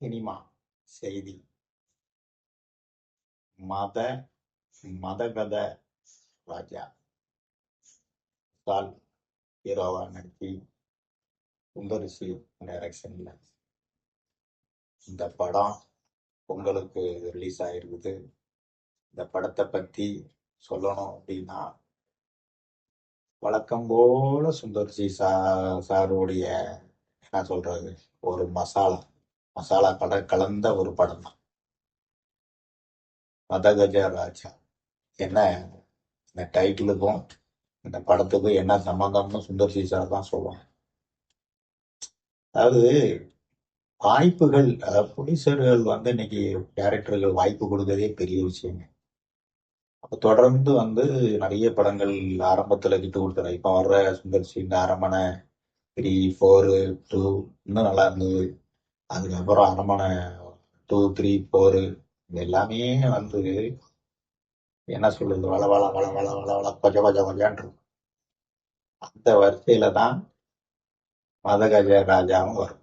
Cinema செய்தி. மத மதகத ராஜா. சால் ஹீரோவா நடிச்சு சுந்தரிசி டைரக்ஷன்ல இந்த படம் பொங்கலுக்கு ரிலீஸ் ஆயிருக்குது. இந்த படத்தை பத்தி சொல்லணும் அப்படின்னா வழக்கம் போல சுந்தர்சி சா சாருடைய என்ன சொல்றது? ஒரு மசாலா. மசாலா படம் கலந்த ஒரு படம். தான் மதகஜ ராஜா என்ன? இந்த டைட்டிலுக்கும் இந்த படத்துக்கும் என்ன சம்பந்தம்னு சுந்தர் சி சார் தான் சொல்லுவாங்க. அதாவது வாய்ப்புகள் அதாவது ப்ரொடியூசர்கள் வந்து இன்னைக்கு டேரக்டர்கள் வாய்ப்பு கொடுக்கறதே பெரிய விஷயங்க. அப்ப தொடர்ந்து வந்து நிறைய படங்கள் ஆரம்பத்துல கிட்டு கொடுத்துறேன் இப்போ வர்ற சுந்தர் சிங் அரமனை த்ரீ ஃபோரு டூ இன்னும் நல்லா இருந்தது. அதுக்கப்புறம் அரமனை டூ த்ரீ ஃபோரு இது எல்லாமே வந்து என்ன சொல்றது வள வள வள வள வள வள கொஜ கொஜ கொஜான் இருக்கும். அந்த வரிசையில தான் மதகஜ ராஜாவும் வரும்.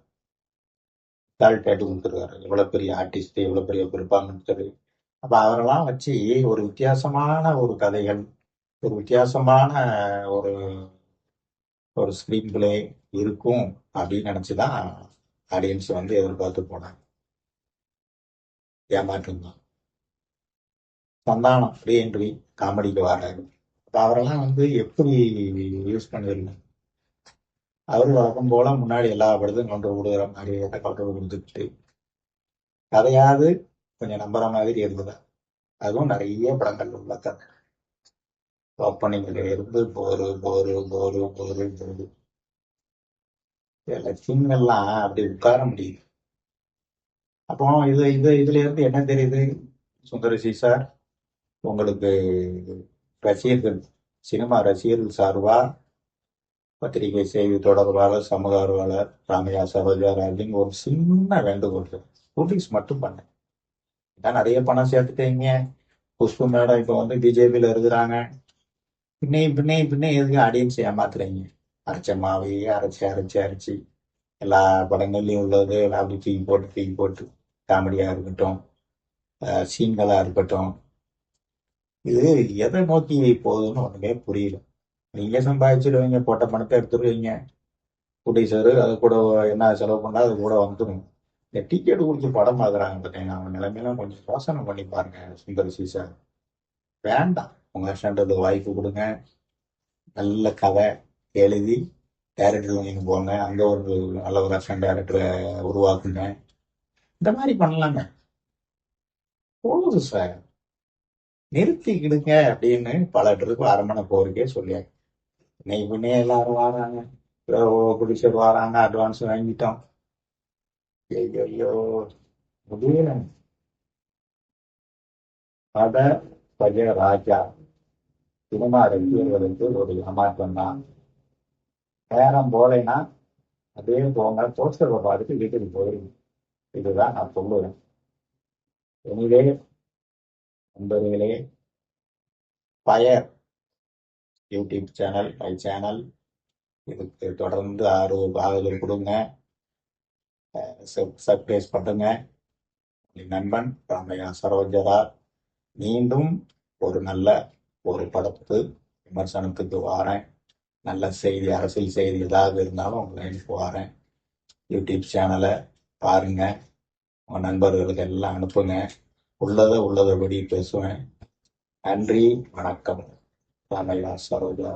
டேட்டு கொடுத்துருக்காரு. இவ்வளோ பெரிய ஆர்டிஸ்ட் இவ்வளோ பெரிய பெருப்பாங்கன்னு அப்போ அவரெல்லாம் வச்சு ஒரு வித்தியாசமான ஒரு கதைகள் ஒரு வித்தியாசமான ஒரு ஒரு ஸ்கிரீன் பிளே இருக்கும் அப்படின்னு நினைச்சுதான் ஆடியன்ஸ் வந்து எதிர்பார்த்து போனாங்க. ஏமாற்றம் தான் சந்தானம் என்ட்ரி காமெடிக்கு வர்றாரு. அப்ப அவரெல்லாம் வந்து எப்படி யூஸ் பண்ணிருந்தாங்க? அவர் வழக்கம் போல முன்னாடி எல்லா படத்தையும் கொண்டு விடுகிற மாதிரி கொண்டு கொடுத்துக்கிட்டு கதையாவது கொஞ்சம் நம்புற மாதிரி இருந்தது. அதுவும் நிறைய படங்கள் உள்ள கதை. ஓப்பனிங்ல இருந்து bore bore bore bore bore. சீன்கள்லாம் அப்படி உட்கார முடியுது அப்போ இது இது இதுல இருந்து என்ன தெரியுது சுந்தரசி சார்? உங்களுக்கு ரசிகர்கள் சினிமா ரசிகர்கள் சார்பா? பத்திரிகை செய்தி தொடர்பாளர் சமூக ஆர்வலர் ராமையா சரோஜார் அப்படின்னு ஒரு சின்ன வேண்டுகோள் ப்ரொடியூஸ் மட்டும் பண்ணேன் இதான் நிறைய பணம் சேர்த்துட்டீங்க. புஷ்பு மேடம் இப்போ வந்து பிஜேபியில இருக்கிறாங்க. பின்னே பின்னே பின்னே எதுக்கு ஆடியன்ஸ் ஏமாத்துறீங்க? அரைச்ச மாவையே அரைச்சி அரைச்சி அரைச்சி எல்லா படங்கள்லையும் உள்ளது. அப்படி தூக்கி போட்டு தூக்கி போட்டு காமெடியாக இருக்கட்டும் சீன்களாக இருக்கட்டும். இது எதை நோக்கி போகுதுன்னு ஒன்றுமே புரியல. நீங்கள் சம்பாதிச்சிடுவீங்க போட்ட பணத்தை எடுத்துருவீங்க ப்ரொடியூசரு அது கூட என்ன செலவு பண்ணால் அது கூட வந்துடும். இந்த டிக்கெட் கொடுத்து படம் பார்க்குறாங்க பார்த்தீங்கன்னா அவங்க நிலைமையெல்லாம் கொஞ்சம் யோசனை பண்ணி பாருங்க சுந்தர் சார். வேண்டாம். உங்கள் ஸ்டாண்டர்டு வாய்ப்பு கொடுங்க. நல்ல கதை. எழுதி டேரக்டர் நீங்க போங்க. அங்க ஒரு நல்ல ஒரு அசன் டேரக்டரை உருவாக்குங்க. இந்த மாதிரி பண்ணலாங்க. போகுது சார் நிறுத்திக்கிடுங்க அப்படின்னு பல ட்ரிப் அரமனை போருக்கே சொல்லியாங்க இன்னைக்கு பின்னே எல்லாரும் வராங்க. குடிச்சர் வராங்க. அட்வான்ஸ் வாங்கிட்டோம். ஐயோ முடியல. பத பஜ ராஜா. சினிமா ரசிகர்களுக்கு ஒரு ஏமாற்றம் தான் நேரம் போலைன்னா அதே போங்க போஸ்டரை பார்த்துட்டு வீட்டுக்கு போயிருங்க இதுதான் நான் சொல்லுவேன். எனவே நண்பர்களே fire YouTube channel by channel. இதுக்கு தொடர்ந்து ஆர்வம் ஆதரவு கொடுங்க. சர்ப்ரைஸ் பண்ணுங்க. நண்பன் ராமையா சரோஜரா மீண்டும் ஒரு நல்ல ஒரு படத்து விமர்சனத்துக்கு வாரேன். நல்ல செய்தி அரசியல் செய்தி ஏதாவது இருந்தாலும் உங்களை அனுப்பி வரேன். யூடியூப் சேனலை பாருங்க. உங்கள் நண்பர்களுக்கு எல்லாம் அனுப்புங்க. உள்ளதை உள்ளதபடி பேசுவேன். நன்றி வணக்கம். ராமையா சரோஜா.